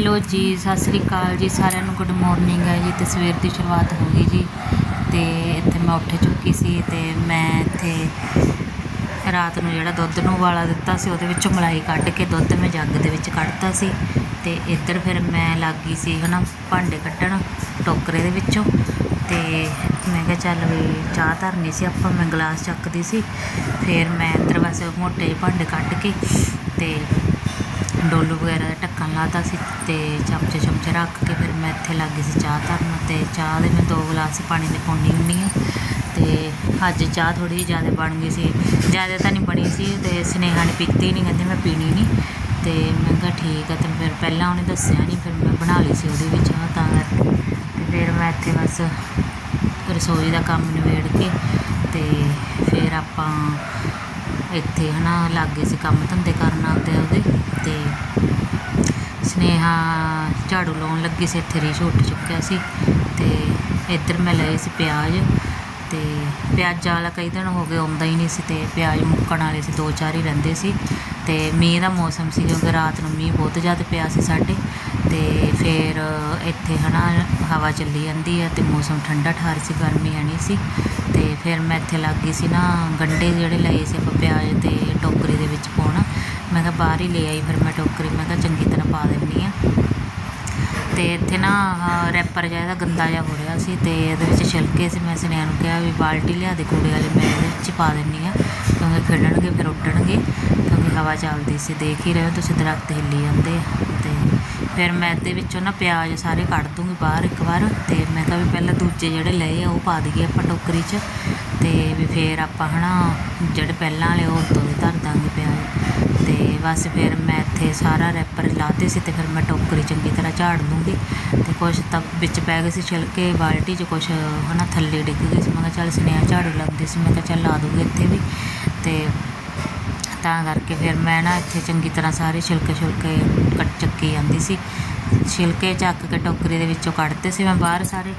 Hello ਜੀ, ਸਤਿ ਸ੍ਰੀ ਅਕਾਲ ਜੀ, ਸਾਰਿਆਂ ਨੂੰ ਗੁੱਡ ਮਾਰਨਿੰਗ ਹੈ ਜੀ, ਤੇ ਸਵੇਰ ਦੀ ਸ਼ੁਰੂਆਤ ਹੋ ਗਈ ਜੀ। ਤੇ ਇੱਥੇ ਮੈਂ ਉੱਠ ਚੁੱਕੀ ਸੀ ਤੇ ਮੈਂ ਇੱਥੇ ਰਾਤ ਨੂੰ ਜਿਹੜਾ ਦੁੱਧ ਨੂੰ ਉਬਾਲਾ ਦਿੱਤਾ ਸੀ, ਉਹਦੇ ਵਿੱਚੋਂ ਮਲਾਈ ਕੱਢ ਕੇ ਦੁੱਧ ਮੈਂ ਜੱਗ ਦੇ ਵਿੱਚ ਕੱਢਤਾ ਸੀ। ਤੇ ਇੱਧਰ ਫਿਰ ਮੈਂ ਲੱਗ ਗਈ ਸੀ ਹਨਾ, ਭਾਂਡੇ ਕੱਢਣ ਟੋਕਰੇ ਦੇ ਵਿੱਚੋਂ। ਤੇ ਮੈਂ ਕਿਹਾ ਚੱਲ ਵੀ ਚਾਹ ਧਰਨੀ ਸੀ ਆਪਾਂ, ਮੈਂ ਗਲਾਸ ਚੱਕਦੀ ਸੀ। ਫਿਰ ਮੈਂ ਇੱਧਰ ਵੈਸੇ ਮੋਟੇ ਭਾਂਡੇ ਕੱਢ ਕੇ ਤੇ ਡੋਲੂ ਵਗੈਰਾ ਦਾ ਢੱਕਣ ਲਾਤਾ ਸੀ ਅਤੇ ਚਮਚੇ ਚਮਚੇ ਰੱਖ ਕੇ ਫਿਰ ਮੈਂ ਇੱਥੇ ਲੱਗ ਗਈ ਸੀ ਚਾਹ ਧਰਨ ਅਤੇ ਚਾਹ ਦੇ ਮੈਂ ਦੋ ਗਲਾਸ ਪਾਣੀ ਦੇ ਪਾਉਂਦੀ ਹੁੰਦੀ ਹਾਂ ਅਤੇ ਅੱਜ ਚਾਹ ਥੋੜ੍ਹੀ ਜਿਹੀ ਜ਼ਿਆਦਾ ਬਣ ਗਈ ਸੀ। ਜ਼ਿਆਦਾ ਤਾਂ ਨਹੀਂ ਬਣੀ ਸੀ ਅਤੇ ਸਨੇਹਾ ਨੇ ਪੀਤੀ ਨਹੀਂ, ਕਹਿੰਦੇ ਮੈਂ ਪੀਣੀ ਨਹੀਂ ਅਤੇ ਮੈਂ ਕਿਹਾ ਠੀਕ ਆ ਤੇ ਫਿਰ ਪਹਿਲਾਂ ਉਹਨੇ ਦੱਸਿਆ ਨਹੀਂ, ਫਿਰ ਮੈਂ ਬਣਾ ਲਈ ਸੀ ਉਹਦੇ ਵਿੱਚ ਚਾਹ ਤਾਂ ਕਰਕੇ। ਅਤੇ ਫਿਰ ਮੈਂ ਇੱਥੇ ਬਸ ਰਸੋਈ ਦਾ ਕੰਮ ਨਿਬੇੜ ਕੇ ਅਤੇ ਫਿਰ ਆਪਾਂ ਇੱਥੇ ਹਨਾ ਲੱਗ ਗਏ ਸੀ ਕੰਮ ਧੰਦੇ ਕਰਨ ਆਪਦੇ ਉਹਦੇ ਤੇ ਸਨੇਹਾ ਝਾੜੂ ਲਾਉਣ ਲੱਗੀ ਸੀ, ਇੱਥੇ ਰੀਸ਼ ਉੱਠ ਚੁੱਕਿਆ ਸੀ ਤੇ ਇੱਧਰ ਮੈਂ ਲਏ ਸੀ ਪਿਆਜ਼ ਤੇ ਪਿਆਜ਼ਾਂ ਵਾਲਾ ਕਈ ਦਿਨ ਹੋ ਗਏ ਆਉਂਦਾ ਹੀ ਨਹੀਂ ਸੀ ਤੇ ਪਿਆਜ਼ ਮੁੱਕਣ ਵਾਲੇ ਸੀ, ਦੋ ਚਾਰ ਹੀ ਰਹਿੰਦੇ ਸੀ ਤੇ ਮੀਂਹ ਦਾ ਮੌਸਮ ਸੀ ਕਿਉਂਕਿ ਰਾਤ ਨੂੰ ਮੀਂਹ ਬਹੁਤ ਜ਼ਿਆਦਾ ਪਿਆ ਸੀ ਸਾਡੇ ਅਤੇ ਫਿਰ ਇੱਥੇ ਹੈ ਨਾ ਹਵਾ ਚੱਲੀ ਜਾਂਦੀ ਹੈ ਅਤੇ ਮੌਸਮ ਠੰਡਾ ਠਾਰ ਸੀ, ਗਰਮੀ ਹੈ ਨਹੀਂ ਸੀ ਅਤੇ ਫਿਰ ਮੈਂ ਇੱਥੇ ਲੱਗ ਗਈ ਸੀ ਨਾ ਗੰਢੇ ਜਿਹੜੇ ਲਏ ਸੀ ਆਪਾਂ ਪਿਆਜ਼ ਅਤੇ ਟੋਕਰੀ ਦੇ ਵਿੱਚ ਪਾਉਣਾ, ਮੈਂ ਕਿਹਾ ਬਾਹਰ ਹੀ ਲੈ ਆਈ ਫਿਰ ਮੈਂ ਟੋਕਰੀ, ਮੈਂ ਕਿਹਾ ਚੰਗੀ ਤਰ੍ਹਾਂ ਪਾ ਦਿੰਦੀ ਆ। ਤੇ ਇੱਥੇ ਨਾ ਰੈਪਰ ਜਿਹਾ ਇਹਦਾ ਗੰਦਾ ਜਿਹਾ ਹੋ ਰਿਹਾ ਸੀ ਤੇ ਇਹਦੇ ਵਿੱਚ ਛਿਲਕੇ ਸੀ, ਮੈਂ ਸੁਨੇਹਾ ਨੂੰ ਕਿਹਾ ਵੀ ਬਾਲਟੀ ਲਿਆ ਦੇ ਕੂੜੇ ਵਾਲੇ, ਮੈਂ ਇਹਦੇ ਵਿੱਚ ਹੀ ਪਾ ਦਿੰਦੀ ਆ ਕਿਉਂਕਿ ਖੇਡਣਗੇ ਫਿਰ ਉੱਡਣਗੇ ਕਿਉਂਕਿ ਹਵਾ ਚੱਲਦੀ ਸੀ, ਦੇਖ ਹੀ ਰਹੇ ਹੋ ਤੁਸੀਂ ਦਰਖਤ ਹਿੱਲੀ ਜਾਂਦੇ ਆ। ਫਿਰ ਮੈਂ ਇਹਦੇ ਵਿੱਚੋਂ ਨਾ ਪਿਆਜ਼ ਸਾਰੇ ਕੱਢ ਦੂੰਗੀ ਬਾਹਰ ਇੱਕ ਵਾਰ ਤੇ ਮੈਂ ਕਿਹਾ ਵੀ ਪਹਿਲਾਂ ਦੂਜੇ ਜਿਹੜੇ ਲਏ ਆ, ਉਹ ਪਾ ਦਈਏ ਆਪਾਂ ਟੋਕਰੀ 'ਚ ਤੇ ਵੀ ਫਿਰ ਆਪਾਂ ਹਨਾ ਜਿਹੜੇ ਪਹਿਲਾਂ ਵਾਲੇ ਉਹ ਤੋਂ ਵੀ ਧਰ ਦਾਂਗੇ ਪਿਆਜ਼ ਤੇ ਬਸ ਫਿਰ ਮੈਂ ਇੱਥੇ ਸਾਰਾ ਰੈਪਰ ਲਾਤੇ ਸੀ ਤੇ ਫਿਰ ਮੈਂ ਟੋਕਰੀ ਚੰਗੀ ਤਰ੍ਹਾਂ ਝਾੜ ਲੂੰਗੀ ਤੇ ਕੁਛ ਤਾਂ ਵਿੱਚ ਪੈ ਗਏ ਸੀ ਛਿਲਕੇ, ਬਾਲਟੀ 'ਚ ਕੁਛ ਹਨਾ ਥੱਲੇ ਡਿੱਗ ਗਏ ਸੀ। ਮੈਂ ਕਿਹਾ ਚੱਲ ਸਨੇਹਾ ਝਾੜੂ ਲਾਉਂਦੀ ਸੀ, ਮੈਂ ਕਿਹਾ ਚੱਲ ਲਾ ਦੂੰਗੀ ਇੱਥੇ ਵੀ ਤੇ ਤਾਂ ਕਰਕੇ ਫਿਰ ਮੈਂ ਨਾ ਇੱਥੇ ਚੰਗੀ ਤਰ੍ਹਾਂ ਸਾਰੇ ਛਿਲਕੇ ਛਿਲਕੇ ਕੱਟ ਚੱਕੀ ਜਾਂਦੀ ਸੀ। ਛਿਲਕੇ ਚੱਕ ਕੇ ਟੋਕਰੀ ਦੇ ਵਿੱਚੋਂ ਕੱਢਤੇ ਸੀ ਮੈਂ ਬਾਹਰ ਸਾਰੇ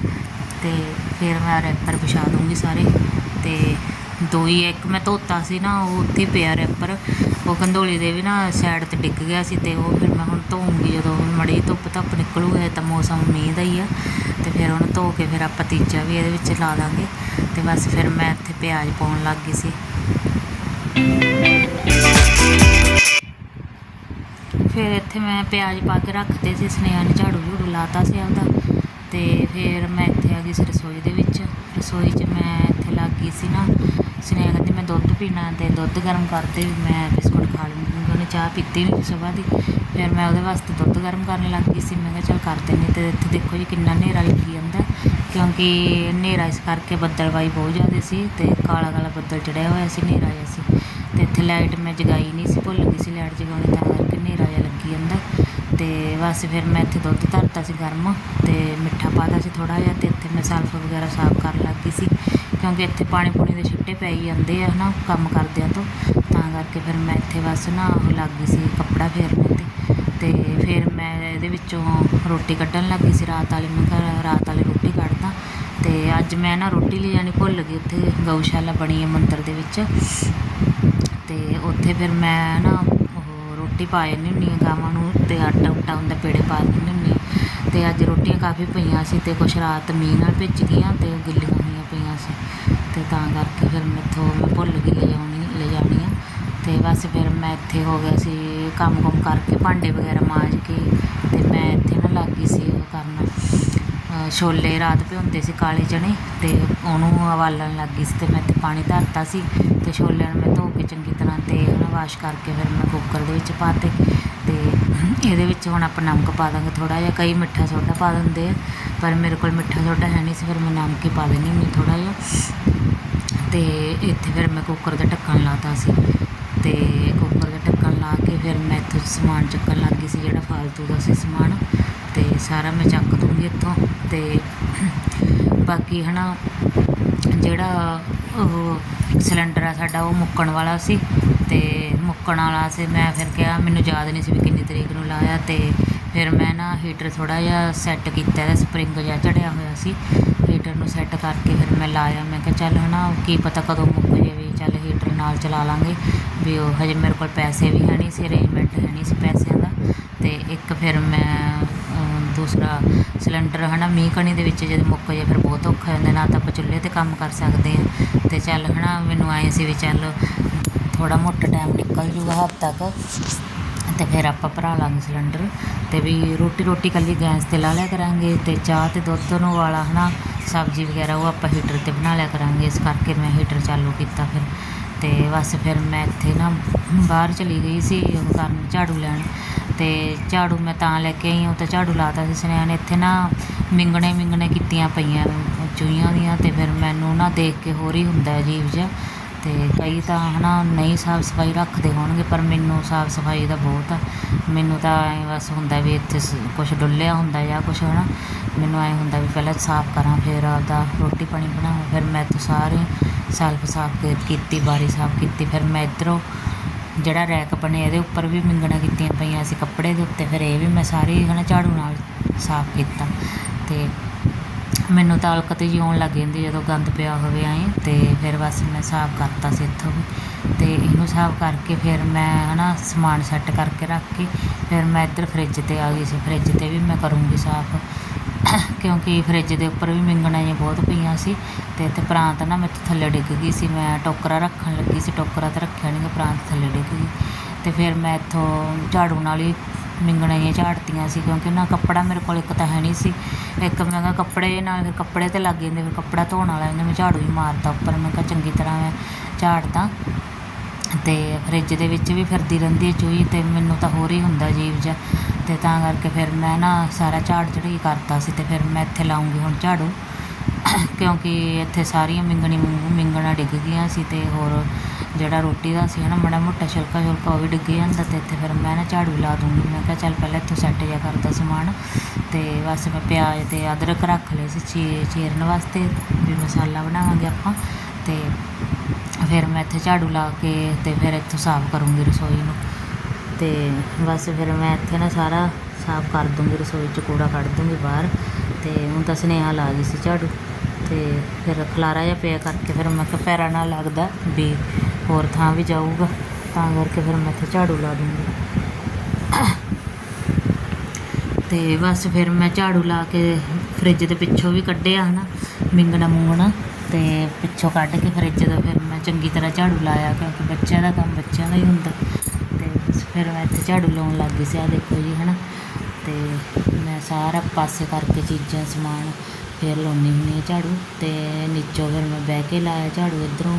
ਤੇ ਫਿਰ ਮੈਂ ਰੈਪਰ ਵਿਛਾ ਦੂੰਗੀ ਸਾਰੇ ਤੇ ਦੋ ਹੀ ਇੱਕ ਮੈਂ ਧੋਤਾ ਸੀ ਨਾ, ਉਹ ਉੱਥੇ ਪਿਆ ਰੈਪਰ। ਉਹ ਕੰਧੋਲੀ ਦੇ ਵੀ ਨਾ ਸਾਈਡ ਤੇ ਡਿੱਗ ਗਿਆ ਸੀ ਤੇ ਉਹ ਫਿਰ ਮੈਂ ਹੁਣ ਧੋਉਂਗੀ ਜਦੋਂ ਮੜੀ ਧੁੱਪ ਧੱਪ ਨਿਕਲੂਗਾ ਤਾਂ ਮੌਸਮ ਮੀਂਹ ਦਾ ਹੀ ਆ। ਤੇ ਫਿਰ ਉਹਨੂੰ ਧੋ ਕੇ ਫਿਰ ਆਪਾਂ ਤੀਜਾ ਵੀ ਇਹਦੇ ਵਿੱਚ ਲਾ ਦਾਂਗੇ। ਤੇ ਬਸ ਫਿਰ ਮੈਂ ਇੱਥੇ ਪਿਆਜ਼ ਪਾਉਣ ਲੱਗ ਗਈ ਸੀ। ਫਿਰ ਇੱਥੇ ਮੈਂ ਪਿਆਜ਼ ਪਾ ਕੇ ਰੱਖਦੇ ਸੀ, ਸਨੇਹਾ ਨੇ ਝਾੜੂ ਝੂੜੂ ਲਾਤਾ ਸੀ ਆਪਦਾ। ਤੇ ਫਿਰ ਮੈਂ ਇੱਥੇ ਆ ਗਈ ਸੀ ਰਸੋਈ ਦੇ ਵਿੱਚ। ਰਸੋਈ 'ਚ ਮੈਂ ਇੱਥੇ ਲੱਗ ਗਈ ਸੀ ਨਾ, ਸਨੇਹਾ ਕਹਿੰਦੀ ਮੈਂ ਦੁੱਧ ਪੀਣਾ ਤੇ ਦੁੱਧ ਗਰਮ ਕਰਦੇ ਮੈਂ ਬਿਸਕੁਟ ਖਾ ਲੂੰਗੀ। ਉਹਨੇ ਚਾਹ ਪੀਤੀ ਨਹੀਂ ਸੀ ਸੁਬਾਹ ਦੀ। ਫਿਰ ਮੈਂ ਉਹਦੇ ਵਾਸਤੇ ਦੁੱਧ ਗਰਮ ਕਰਨ ਲੱਗ ਗਈ ਸੀ। ਮੈਂ ਕਿਹਾ ਚੱਲ ਕਰ ਦਿੰਦੀ ਤੇ ਇੱਥੇ ਦੇਖੋ ਜੀ ਕਿੰਨਾ ਹਨੇਰਾ ਲੱਗੀ ਜਾਂਦਾ ਕਿਉਂਕਿ ਹਨੇਰਾ ਇਸ ਕਰਕੇ ਬੱਦਲਵਾਈ ਬਹੁਤ ਜ਼ਿਆਦਾ ਸੀ ਤੇ ਕਾਲਾ ਕਾਲਾ ਬੱਦਲ ਚੜਿਆ ਹੋਇਆ ਸੀ, ਹਨੇਰਾ ਜਿਹਾ ਸੀ। ਤੇ ਲਾਈਟ ਮੈਂ ਜਗਾਈ ਨਹੀਂ ਸੀ, ਭੁੱਲ ਗਈ ਸੀ ਲਾਈਟ ਜਗਾਉਣੀ, ਤਾਂ ਕਰਕੇ ਹਨੇਰਾ ਜਿਹਾ ਲੱਗੀ ਜਾਂਦਾ। ਤੇ ਬਸ ਫਿਰ ਮੈਂ ਇੱਥੇ ਦੁੱਧ ਧਰਤਾ ਸੀ ਗਰਮ, ਤੇ ਮਿੱਠਾ ਪਾਤਾ ਸੀ ਥੋੜਾ ਜਿਹਾ, ਤੇ ਇੱਥੇ ਮੈਂ ਸਲਫ ਵਗੈਰਾ ਸਾਫ਼ ਕਰਨ ਲੱਗ ਗਈ ਸੀ। ਕਿਉਂਕਿ ਇੱਥੇ ਪਾਣੀ ਪੂਣੀ ਦੇ ਛਿੱਟੇ ਪੈ ਹੀ ਜਾਂਦੇ ਆ ਨਾ ਕੰਮ ਕਰਦਿਆਂ ਤੋਂ। ਤਾਂ ਕਰਕੇ ਫਿਰ ਮੈਂ ਇੱਥੇ ਬਸ ਨਾ ਉਹ ਲੱਗ ਗਈ ਸੀ, ਕੱਪੜਾ ਫੇਰਨ ਤੇ ਤੇ ਫਿਰ ਮੈਂ ਇਹਦੇ ਵਿੱਚੋਂ ਰੋਟੀ ਕੱਢਣ ਲੱਗ ਗਈ ਸੀ, ਰਾਤ ਵਾਲੀ ਮੈਂ ਘਰ, ਰਾਤ ਵਾਲੀ ਰੋਟੀ ਕੱਢਦਾ। ਤੇ ਅੱਜ ਮੈਂ ਨਾ ਰੋਟੀ ਲੈ ਜਾਣੀ ਭੁੱਲ ਗਈ, ਉੱਥੇ ਗਊਸ਼ਾਲਾ ਬਣੀ ਹੈ ਮੰਦਿਰ ਦੇ ਵਿੱਚ। ਅਤੇ ਉੱਥੇ ਫਿਰ ਮੈਂ ਨਾ ਉਹ ਰੋਟੀ ਪਾ ਜਾਂਦੀ ਹੁੰਦੀ ਹਾਂ ਗਾਵਾਂ ਨੂੰ ਅਤੇ ਆਟਾ ਉਟਾ ਹੁੰਦਾ ਪੇੜੇ ਪਾ ਦਿੰਦੀ ਹੁੰਦੀ ਅਤੇ ਅੱਜ ਰੋਟੀਆਂ ਕਾਫੀ ਪਈਆਂ ਸੀ ਅਤੇ ਕੁਛ ਰਾਤ ਮੀਂਹ ਨਾਲ ਭਿੱਜ ਗਈਆਂ ਅਤੇ ਗਿੱਲੀਆਂ ਹੋਈਆਂ ਪਈਆਂ ਸੀ। ਅਤੇ ਤਾਂ ਕਰਕੇ ਫਿਰ ਮੈਥੋਂ ਮੈਂ ਭੁੱਲ ਗਈ ਲੈ ਜਾਣੀ ਲੈ ਜਾਣੀਆਂ ਤੇ ਬਸ ਫਿਰ ਮੈਂ ਇੱਥੇ ਹੋ ਗਿਆ ਸੀ, ਕੰਮ ਕੁਮ ਕਰਕੇ ਭਾਂਡੇ ਵਗੈਰਾ ਮਾਂਜ ਕੇ ਅਤੇ ਮੈਂ ਇੱਥੇ ਨਾ ਲੱਗ ਗਈ ਸੀ ਛੋਲੇ ਰਾਤ ਭਿਉਂਦੇ ਸੀ ਕਾਲੇ ਚਣੇ ਅਤੇ ਉਹਨੂੰ ਉਬਾਲਣ ਲੱਗ ਗਈ ਸੀ ਅਤੇ ਮੈਂ ਇੱਥੇ ਪਾਣੀ ਧਰਤਾ ਸੀ ਅਤੇ ਛੋਲਿਆਂ ਨੂੰ ਮੈਂ ਧੋ ਕੇ ਚੰਗੀ ਤਰ੍ਹਾਂ ਤੇ ਉਹਨਾਂ ਵਾਸ਼ ਕਰਕੇ ਫਿਰ ਮੈਂ ਕੁੱਕਰ ਦੇ ਵਿੱਚ ਪਾਤੇ ਤੇ ਇਹਦੇ ਵਿੱਚ ਹੁਣ ਆਪਾਂ ਨਮਕ ਪਾ ਦਾਂਗੇ ਥੋੜ੍ਹਾ ਜਿਹਾ, ਕਈ ਮਿੱਠਾ ਸੋਡਾ ਪਾ ਦਿੰਦੇ ਆ, ਪਰ ਮੇਰੇ ਕੋਲ ਮਿੱਠਾ ਸੋਡਾ ਹੈ ਨਹੀਂ ਸੀ, ਫਿਰ ਮੈਂ ਨਮਕ ਹੀ ਪਾ ਦਿੰਦੀ ਹੁੰਦੀ ਥੋੜ੍ਹਾ ਜਿਹਾ। ਅਤੇ ਇੱਥੇ ਫਿਰ ਮੈਂ ਕੁੱਕਰ ਦਾ ਢੱਕਣ ਲਾਤਾ ਸੀ ਅਤੇ ਕੁੱਕਰ ਦਾ ਢੱਕਣ ਲਾ ਕੇ ਫਿਰ ਮੈਂ ਇੱਥੋਂ ਸਮਾਨ ਚੱਕਣ ਲੱਗ ਗਈ ਸੀ ਜਿਹੜਾ ਫਾਲਤੂ ਦਾ ਸੀ ਸਮਾਨ। ਤੇ ਸਾਰਾ ਮੈਂ ਚੱਕ ਦੂੰਗੀ ਇੱਥੋਂ ਤੇ ਬਾਕੀ ਹਨਾ ਜਿਹੜਾ ਉਹ ਸਿਲੰਡਰ ਆ ਸਾਡਾ ਉਹ ਮੁੱਕਣ ਵਾਲਾ ਸੀ ਤੇ ਮੁੱਕਣ ਵਾਲਾ ਸੀ, ਮੈਂ ਫਿਰ ਕਿਹਾ ਮੈਨੂੰ ਯਾਦ ਨਹੀਂ ਸੀ ਵੀ ਕਿੰਨੀ ਤਰੀਕ ਨੂੰ ਲਾਇਆ ਤੇ ਫਿਰ ਮੈਂ ਨਾ ਹੀਟਰ ਥੋੜਾ ਜਿਹਾ ਸੈੱਟ ਕੀਤਾ, ਇਹਦਾ ਸਪਰਿੰਗ ਜਿਹਾ ਚੜਿਆ ਹੋਇਆ ਸੀ, ਹੀਟਰ ਨੂੰ ਸੈੱਟ ਕਰਕੇ ਫਿਰ ਮੈਂ ਲਾਇਆ, ਮੈਂ ਕਿਹਾ ਚੱਲ ਹਨਾ ਕੀ ਪਤਾ ਕਦੋਂ ਮੁੱਕ ਜਾਵੇ ਚੱਲ ਹੀਟਰ ਨਾਲ ਚਲਾ ਲਾਂਗੇ, ਵੀ ਉਹ ਹਜੇ ਮੇਰੇ ਕੋਲ ਪੈਸੇ ਵੀ ਹੈ ਨਹੀਂ ਸੀ ਅਰੇਂਜਮੈਂਟ ਹੈ ਨਹੀਂ ਸੀ ਪੈਸਿਆਂ ਦਾ ਤੇ ਇੱਕ ਫਿਰ ਮੈਂ ਦੂਸਰਾ ਸਿਲੰਡਰ ਹਨਾ, ਮੀਂਹ ਕਣੀ ਦੇ ਵਿੱਚ ਜਦੋਂ ਮੁੱਕ ਜੇ ਫਿਰ ਬਹੁਤ ਔਖਾ ਹੋ ਜਾਂਦਾ, ਨਾ ਤਾਂ ਆਪਾਂ ਚੁੱਲ੍ਹੇ ਤੇ ਕੰਮ ਕਰ ਸਕਦੇ ਹਾਂ। ਤੇ ਚੱਲ ਹਨਾ, ਮੈਨੂੰ ਆਏ ਸੀ ਵੀ ਚੱਲ ਥੋੜਾ ਮੋਟਾ ਟਾਈਮ ਨਿਕਲ ਜੂਗਾ ਹੱਦ ਤੱਕ। ਤੇ ਫਿਰ ਆਪਾਂ ਭਰਾ ਲਾਂਗੇ ਸਿਲੰਡਰ ਤੇ ਵੀ ਰੋਟੀ ਰੋਟੀ ਕੱਲੀ ਗੈਸ ਤੇ ਲਾ ਲਿਆ ਕਰਾਂਗੇ ਤੇ ਚਾਹ ਤੇ ਦੁੱਧ ਨੂੰ ਵਾਲਾ ਹਨਾ, ਸਬਜ਼ੀ ਵਗੈਰਾ ਉਹ ਆਪਾਂ ਹੀਟਰ ਤੇ ਬਣਾ ਲਿਆ ਕਰਾਂਗੇ। ਇਸ ਕਰਕੇ ਮੈਂ ਹੀਟਰ ਚਾਲੂ ਕੀਤਾ ਫਿਰ। ਅਤੇ ਬਸ ਫਿਰ ਮੈਂ ਇੱਥੇ ਨਾ ਬਾਹਰ ਚਲੀ ਗਈ ਸੀ ਉਹ ਕਰਨ ਝਾੜੂ ਲੈਣ ਅਤੇ ਝਾੜੂ ਮੈਂ ਤਾਂ ਲੈ ਕੇ ਆਈ, ਉਹ ਤਾਂ ਝਾੜੂ ਲਾਤਾ ਸੀ ਸੁਨੇਹਾ ਨੇ ਇੱਥੇ ਨਾ ਮਿੰਗਣੇ ਮਿੰਗਣੇ ਕੀਤੀਆਂ ਪਈਆਂ ਚੂਹੀਆਂ ਦੀਆਂ ਅਤੇ ਫਿਰ ਮੈਨੂੰ ਨਾ ਦੇਖ ਕੇ ਹੋਰ ਹੀ ਹੁੰਦਾ ਅਜੀਬ ਜਿਹਾ। ਅਤੇ ਕਈ ਤਾਂ ਹੈ ਨਾ ਨਹੀਂ ਸਾਫ਼ ਸਫ਼ਾਈ ਰੱਖਦੇ ਹੋਣਗੇ, ਪਰ ਮੈਨੂੰ ਸਾਫ਼ ਸਫ਼ਾਈ ਦਾ ਬਹੁਤ ਆ। ਮੈਨੂੰ ਤਾਂ ਐਂ ਬਸ ਹੁੰਦਾ ਵੀ ਇੱਥੇ ਕੁਛ ਡੁੱਲਿਆ ਹੁੰਦਾ ਜਾਂ ਕੁਛ ਹੈ ਨਾ ਮੈਨੂੰ ਐਂ ਹੁੰਦਾ ਵੀ ਪਹਿਲਾਂ ਸਾਫ਼ ਕਰਾਂ, ਫਿਰ ਆਪਦਾ ਰੋਟੀ ਪਾਣੀ ਬਣਾਵਾਂ, ਫਿਰ ਮੈਂ ਤਾਂ ਸਾਰੇ ਸੈਲਫ ਸਾਫ਼ ਕੀਤੀ, ਬਾਰੀ ਸਾਫ਼ ਕੀਤੀ, ਫਿਰ ਮੈਂ ਇੱਧਰੋਂ ਜਿਹੜਾ ਰੈਕ ਬਣਿਆ ਇਹਦੇ ਉੱਪਰ ਵੀ ਮਿੰਗਣਾ ਕੀਤੀਆਂ ਪਈਆਂ ਸੀ ਕੱਪੜੇ ਦੇ ਉੱਤੇ, ਫਿਰ ਇਹ ਵੀ ਮੈਂ ਸਾਰੀ ਹਨਾ ਝਾੜੂ ਨਾਲ ਸਾਫ਼ ਕੀਤਾ। ਤੇ ਮੈਨੂੰ ਤਾਂ ਅਲਕਤ ਜਿਹੀ ਆਉਣ ਲੱਗ ਜਾਂਦੀ ਜਦੋਂ ਗੰਦ ਪਿਆ ਹੋਵੇ ਐਂ, ਤੇ ਫਿਰ ਬਸ ਮੈਂ ਸਾਫ਼ ਕਰਤਾ ਸੀ ਇੱਥੋਂ ਵੀ। ਤੇ ਇਹਨੂੰ ਸਾਫ਼ ਕਰਕੇ ਫਿਰ ਮੈਂ ਹਨਾ ਸਮਾਨ ਸੈੱਟ ਕਰਕੇ ਰੱਖ ਕੇ, ਫਿਰ ਮੈਂ ਇੱਧਰ ਫ੍ਰਿਜ ਤੇ ਆ ਗਈ ਸੀ। ਫ੍ਰਿਜ ਤੇ ਵੀ ਮੈਂ ਕਰੂੰਗੀ ਸਾਫ਼। ਕਿਉਂਕਿ ਫਰਿੱਜ ਦੇ ਉੱਪਰ ਵੀ ਮਿੰਗਣਾ ਜਿਹੀਆਂ ਬਹੁਤ ਪਈਆਂ ਸੀ ਤੇ ਇੱਥੇ ਪ੍ਰਾਂਤ ਨਾ ਮੇਰੇ ਤੋਂ ਥੱਲੇ ਡਿੱਗ ਗਈ ਸੀ। ਮੈਂ ਟੋਕਰਾ ਰੱਖਣ ਲੱਗੀ ਸੀ, ਟੋਕਰਾ ਤਾਂ ਰੱਖਿਆ ਨਹੀਂ ਗਾ, ਪ੍ਰਾਂਤ ਥੱਲੇ ਡਿੱਗ ਗਈ। ਤੇ ਫਿਰ ਮੈਂ ਇੱਥੋਂ ਝਾੜੂ ਨਾਲ ਹੀ ਮਿੰਗਣਾ ਜਿਹੀਆਂ ਝਾੜਤੀਆਂ ਸੀ ਕਿਉਂਕਿ ਨਾ ਕੱਪੜਾ ਮੇਰੇ ਕੋਲ ਇੱਕ ਤਾਂ ਹੈ ਨਹੀਂ ਸੀ। ਇੱਕ ਮੈਂ ਕਿਹਾ ਕੱਪੜੇ ਨਾਲ ਫਿਰ ਕੱਪੜੇ ਤੇ ਲੱਗ ਜਾਂਦੇ, ਫਿਰ ਕੱਪੜਾ ਧੋਣ ਵਾਲਾ ਇਹਨੇ ਮੈਂ ਝਾੜੂ ਹੀ ਮਾਰਤਾ ਉੱਪਰ। ਮੈਂ ਕਿਹਾ ਚੰਗੀ ਤਰ੍ਹਾਂ ਮੈਂ ਝਾੜਦਾ। ਅਤੇ ਫਰਿੱਜ ਦੇ ਵਿੱਚ ਵੀ ਫਿਰਦੀ ਰਹਿੰਦੀ ਹੈ ਚੂਹੀ ਅਤੇ ਮੈਨੂੰ ਤਾਂ ਹੋਰ ਹੀ ਹੁੰਦਾ ਅਜੀਬ ਜਿਹਾ। ਅਤੇ ਤਾਂ ਕਰਕੇ ਫਿਰ ਮੈਂ ਨਾ ਸਾਰਾ ਝਾੜ ਝੜੀ ਕਰਤਾ ਸੀ ਅਤੇ ਫਿਰ ਮੈਂ ਇੱਥੇ ਲਾਊਂਗੀ ਹੁਣ ਝਾੜੂ। ਕਿਉਂਕਿ ਇੱਥੇ ਸਾਰੀਆਂ ਮਿੰਗਣੀ ਮਿੰਗਣਾ ਡਿੱਗ ਗਈਆਂ ਸੀ ਅਤੇ ਹੋਰ ਜਿਹੜਾ ਰੋਟੀ ਦਾ ਸੀ ਹੈ ਨਾ ਮਾੜਾ ਮੋਟਾ ਛਿਲਕਾ ਛੁਲਕਾ ਉਹ ਵੀ ਡਿੱਗ ਜਾਂਦਾ ਅਤੇ ਇੱਥੇ ਫਿਰ ਮੈਂ ਨਾ ਝਾੜੂ ਲਾ ਦੂੰਗੀ। ਮੈਂ ਕਿਹਾ ਚੱਲ ਪਹਿਲਾਂ ਇੱਥੋਂ ਸੈੱਟ ਜਿਹਾ ਕਰਦਾ ਸਮਾਨ ਅਤੇ ਬਸ ਮੈਂ ਪਿਆਜ਼ ਅਤੇ ਅਦਰਕ ਰੱਖ ਲਏ ਸੀ ਚੀ ਚੀਰਨ ਵਾਸਤੇ ਵੀ ਮਸਾਲਾ ਬਣਾਵਾਂਗੇ ਆਪਾਂ ਅਤੇ ਫਿਰ ਮੈਂ ਇੱਥੇ ਝਾੜੂ ਲਾ ਕੇ ਅਤੇ ਫਿਰ ਇੱਥੋਂ ਸਾਫ਼ ਕਰੂੰਗੀ ਰਸੋਈ ਨੂੰ। ਅਤੇ ਬਸ ਫਿਰ ਮੈਂ ਇੱਥੇ ਨਾ ਸਾਰਾ ਸਾਫ਼ ਕਰ ਦੂੰਗੀ, ਰਸੋਈ 'ਚ ਕੂੜਾ ਕੱਢ ਦੂੰਗੀ ਬਾਹਰ। ਅਤੇ ਹੁਣ ਤਾਂ ਸੁਨੇਹਾ ਲਾ ਗਈ ਸੀ ਝਾੜੂ। ਅਤੇ ਫਿਰ ਖਲਾਰਾ ਜਿਹਾ ਪਿਆ ਕਰਕੇ ਫਿਰ ਮੈਂ ਕਿਹਾ ਪੈਰਾਂ ਨਾਲ ਲੱਗਦਾ ਵੀ ਹੋਰ ਥਾਂ ਵੀ ਜਾਊਗਾ, ਤਾਂ ਕਰਕੇ ਫਿਰ ਮੈਂ ਇੱਥੇ ਝਾੜੂ ਲਾ ਦੂੰਗੀ। ਤੇ ਬਸ ਫਿਰ ਮੈਂ ਝਾੜੂ ਲਾ ਕੇ ਫ੍ਰਿਜ ਦੇ ਪਿੱਛੋਂ ਵੀ ਕੱਢਿਆ ਹਨਾ ਮਿੰਗਣਾ ਮੂੰਗਣਾ ਅਤੇ ਪਿੱਛੋਂ ਕੱਢ ਕੇ ਫ੍ਰਿਜ ਦਾ ਫਿਰ ਮੈਂ ਚੰਗੀ ਤਰ੍ਹਾਂ ਝਾੜੂ ਲਾਇਆ ਕਿਉਂਕਿ ਬੱਚਿਆਂ ਦਾ ਕੰਮ ਬੱਚਿਆਂ ਦਾ ਹੀ ਹੁੰਦਾ। ਅਤੇ ਬਸ ਫਿਰ ਮੈਂ ਇੱਥੇ ਝਾੜੂ ਲਾਉਣ ਲੱਗ ਗਈ ਸੀ, ਆਹ ਦੇਖੋ ਜੀ ਹੈ ਨਾ ਅਤੇ ਮੈਂ ਸਾਰਾ ਪਾਸੇ ਕਰਕੇ ਚੀਜ਼ਾਂ, ਸਮਾਨ ਫਿਰ ਲਾਉਂਦੀ ਹੁੰਦੀ ਹਾਂ ਝਾੜੂ। ਅਤੇ ਨੀਚੋਂ ਫਿਰ ਮੈਂ ਬਹਿ ਕੇ ਲਾਇਆ ਝਾੜੂ ਇੱਧਰੋਂ,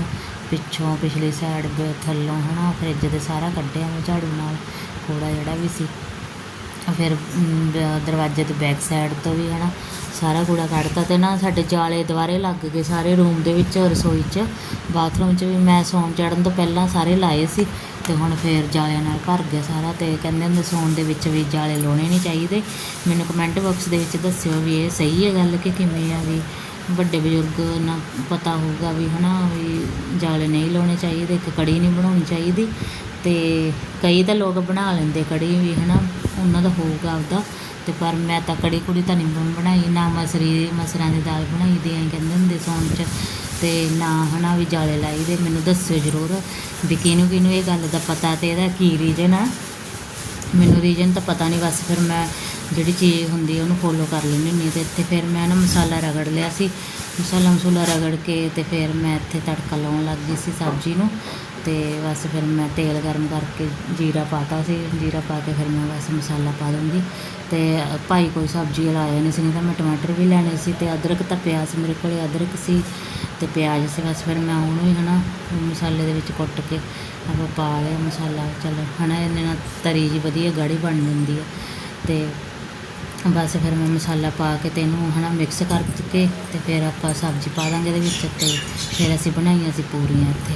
ਪਿੱਛੋਂ ਪਿਛਲੀ ਸਾਈਡ ਥੱਲੋਂ ਹੈ ਨਾ ਫਰਿੱਜ ਦੇ ਸਾਰਾ ਕੱਢਿਆ ਮੈਂ ਝਾੜੂ ਨਾਲ ਕੂੜਾ ਜਿਹੜਾ ਵੀ ਸੀ। ਫਿਰ ਦਰਵਾਜ਼ੇ ਦੇ ਬੈਕ ਸਾਈਡ ਤੋਂ ਵੀ ਹੈ ਨਾ ਸਾਰਾ ਕੂੜਾ ਕੱਢਤਾ ਤੇ ਨਾ ਸਾਡੇ ਜਾਲੇ ਦੁਆਰੇ ਲੱਗ ਗਏ ਸਾਰੇ ਰੂਮ ਦੇ ਵਿੱਚ ਰਸੋਈ 'ਚ। ਬਾਥਰੂਮ 'ਚ ਵੀ ਮੈਂ ਸੌਣ ਚੜਨ ਤੋਂ ਪਹਿਲਾਂ ਸਾਰੇ ਲਾਏ ਸੀ ਤੇ ਹੁਣ ਫੇਰ ਜਾਲਿਆਂ ਨਾਲ ਭਰ ਗਿਆ ਸਾਰਾ ਤੇ ਕਹਿੰਦੇ ਹੁੰਦੇ ਸੌਣ ਦੇ ਵਿੱਚ ਵੀ ਜਾਲੇ ਲਾਉਣੇ ਨਹੀਂ ਚਾਹੀਦੇ। ਮੈਨੂੰ ਕਮੈਂਟ ਬਾਕਸ ਦੇ ਵਿੱਚ ਦੱਸਿਓ ਵੀ ਇਹ ਸਹੀ ਹੈ ਗੱਲ ਕਿ ਕਿਵੇਂ ਆ ਵੀ ਵੱਡੇ ਬਜ਼ੁਰਗ ਨਾ ਪਤਾ ਹੋਊਗਾ ਵੀ ਹਨਾ ਵੀ ਜਾਲੇ ਨਹੀਂ ਲਾਉਣੇ ਚਾਹੀਦੇ, ਇੱਕ ਕੜੀ ਨਹੀਂ ਬਣਾਉਣੀ ਚਾਹੀਦੀ ਤੇ ਕਈ ਤਾਂ ਲੋਕ ਬਣਾ ਲੈਂਦੇ ਕੜੀ ਵੀ ਹਨਾ, ਉਹਨਾਂ ਦਾ ਹੋਊਗਾ ਆਪਦਾ। ਤੇ ਪਰ ਮੈਂ ਤਾਂ ਕੜੀ ਕੁੜੀ ਤਾਂ ਨਹੀਂ ਬਣਾਈ, ਨਾ ਮਸਰੀ, ਮਸਰਾਂ ਦੀ ਦਾਲ ਬਣਾਈ ਦੀ ਐਂ ਕਹਿੰਦੇ ਹੁੰਦੇ ਸੌਣ 'ਚ। ਤੇ ਨਾ ਹਨਾ ਵੀ ਜਾਲੇ ਲਾਈ ਦੇ, ਮੈਨੂੰ ਦੱਸਿਓ ਜ਼ਰੂਰ ਵੀ ਕਿਹਨੂੰ ਕਿਹਨੂੰ ਇਹ ਗੱਲ ਦਾ ਪਤਾ ਤੇ ਇਹਦਾ ਕੀ ਰੀਜਨ ਆ। ਮੈਨੂੰ ਰੀਜਨ ਤਾਂ ਪਤਾ ਨਹੀਂ ਬਸ ਫਿਰ ਮੈਂ ਜਿਹੜੀ ਚੀਜ਼ ਹੁੰਦੀ ਉਹਨੂੰ ਫੋਲੋ ਕਰ ਲੈਂਦੀ ਹੁੰਦੀ ਹਾਂ ਤੇ ਇੱਥੇ ਫਿਰ ਮੈਂ ਨਾ ਮਸਾਲਾ ਰਗੜ ਲਿਆ ਸੀ। ਮਸਾਲਾ ਮਸੂਲਾ ਰਗੜ ਕੇ ਤੇ ਫਿਰ ਮੈਂ ਇੱਥੇ ਤੜਕਾ ਲਾਉਣ ਲੱਗ ਗਈ ਸੀ ਸਬਜ਼ੀ ਨੂੰ। ਅਤੇ ਬਸ ਫਿਰ ਮੈਂ ਤੇਲ ਗਰਮ ਕਰਕੇ ਜੀਰਾ ਪਾਤਾ ਸੀ, ਜੀਰਾ ਪਾ ਕੇ ਫਿਰ ਮੈਂ ਬਸ ਮਸਾਲਾ ਪਾ ਦੂੰਗੀ ਅਤੇ ਭਾਈ ਕੋਈ ਸਬਜ਼ੀ ਵਾਲਾ ਆਇਆ ਨਹੀਂ ਸੀ ਨਹੀਂ ਤਾਂ ਮੈਂ ਟਮਾਟਰ ਵੀ ਲੈਣੇ ਸੀ ਅਤੇ ਅਦਰਕ ਤਾਂ ਪਿਆ ਸੀ, ਮੇਰੇ ਕੋਲੇ ਅਦਰਕ ਸੀ ਅਤੇ ਪਿਆਜ਼ ਸੀ। ਬਸ ਫਿਰ ਮੈਂ ਉਹਨੂੰ ਹੀ ਹੈ ਨਾ ਮਸਾਲੇ ਦੇ ਵਿੱਚ ਕੁੱਟ ਕੇ ਆਪਾਂ ਪਾ ਲਿਆ ਮਸਾਲਾ। ਚੱਲ ਹਨਾ, ਇਹਦੇ ਨਾਲ ਤਰੀ ਜੀ ਵਧੀਆ ਗਾੜੀ ਬਣ ਜਾਂਦੀ ਹੈ ਅਤੇ ਬਸ ਫਿਰ ਮੈਂ ਮਸਾਲਾ ਪਾ ਕੇ ਤੇ ਇਹਨੂੰ ਹਨਾ ਮਿਕਸ ਕਰਕੇ ਤੇ ਫਿਰ ਆਪਾਂ ਸਬਜ਼ੀ ਪਾ ਦਾਂਗੇ ਇਹਦੇ ਵਿੱਚ ਤੇ ਫਿਰ ਅਸੀਂ ਬਣਾਈਆਂ ਸੀ ਪੂਰੀਆਂ ਇੱਥੇ।